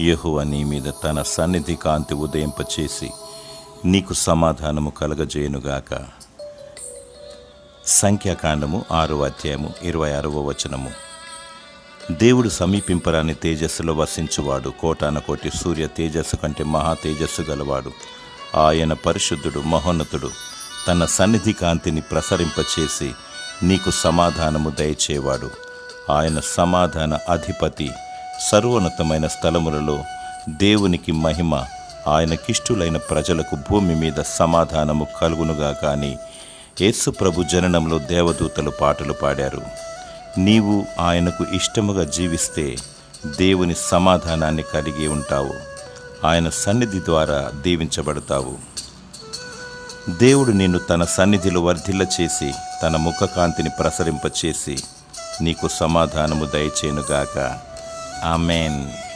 యహువ నీ మీద తన సన్నిధి కాంతి ఉదయింపచేసి నీకు సమాధానము కలగజేయునుగాక. సంఖ్యాకాండము ఆరో అధ్యాయము ఇరవై ఆరవ వచనము. దేవుడు సమీపింపరాని తేజస్సులో వసించువాడు కోటాన కోటి సూర్య తేజస్సు కంటే మహా తేజస్సు గలవాడు. ఆయన పరిశుద్ధుడు మహోన్నతుడు తన సన్నిధి కాంతిని ప్రసరింపచేసి నీకు సమాధానము దయచేవాడు. ఆయన సమాధాన అధిపతి సర్వోన్నతమైన స్థలములలో దేవునికి మహిమ ఆయనకిష్టులైన ప్రజలకు భూమి మీద సమాధానము కలుగునుగా కానీ యేసు ప్రభు జననంలో దేవదూతలు పాటలు పాడారు. నీవు ఆయనకు ఇష్టముగా జీవిస్తే దేవుని సమాధానాన్ని కలిగి ఉంటావు. ఆయన సన్నిధి ద్వారా దీవించబడతావు. దేవుడు నిన్ను తన సన్నిధిలో వర్ధిల్ల చేసి తన ముఖకాంతిని ప్రసరింపచేసి నీకు సమాధానము దయచేనుగాక Amen.